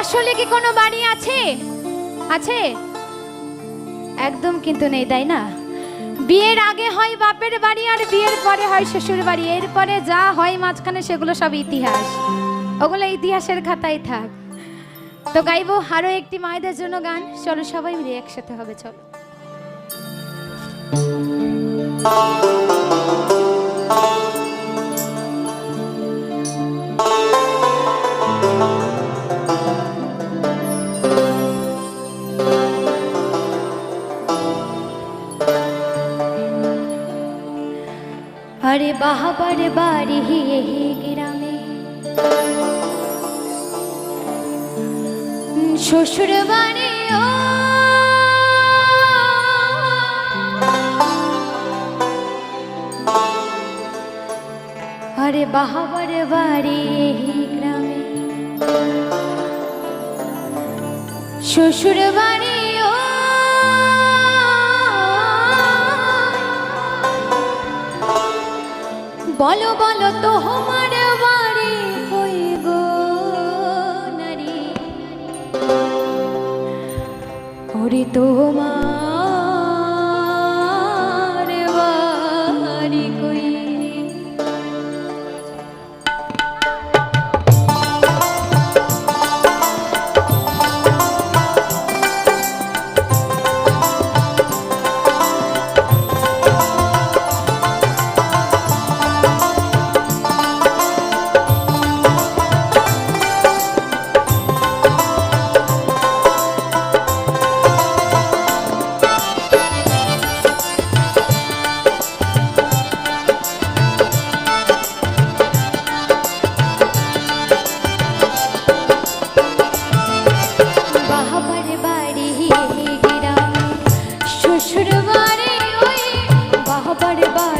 আসলে কি কোনো বাড়ি আছে? আছে? একদম কিন্তু নেই, তাই না? বিয়ের আগে হয় বাপের বাড়ি আর বিয়ের পরে হয় শ্বশুর বাড়ি। এরপরে যা হয় মাঝখানে সেগুলো সব ইতিহাস। ওগুলো ইতিহাসের খাতায় থাক। তো গাইবো, আরও একটি মায়েদের জন্য গান। চলো সবাই মিলে একসাথে হবে, চলো। আরে বাহাবার বাড়ি হে গ্রামে। শ্বশুর বাড়ি, ও! আরে বাহাবার বাড়ি হে গ্রামে। শ্বশুর বাড়ি বলো বলো তো হোমার বাড়ি কই গো নারী? ওরে তোমার বাহাবার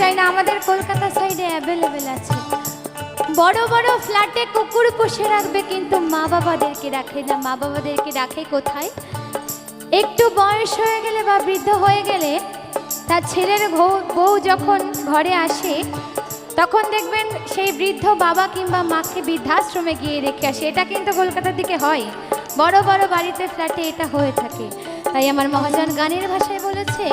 যায় না, আমাদের কলকাতা সাইডে অ্যাভেলেবেল আছে। বড় বড় ফ্ল্যাটে কুকুর পুষে রাখবে কিন্তু মা বাবাদেরকে রাখে না। মা বাবাদেরকে রাখে কোথায়? একটু বয়স হয়ে গেলে বা বৃদ্ধ হয়ে গেলে তার ছেলের বউ যখন ঘরে আসে, তখন দেখবেন সেই বৃদ্ধ বাবা কিংবা মাকে বৃদ্ধাশ্রমে গিয়ে রেখে আসে। এটা কিন্তু কলকাতার দিকে হয়। বড় বড় বাড়িতে ফ্ল্যাটে এটা হয়ে থাকে। তাই আমার মহাজন গানের ভাষায় বলেছে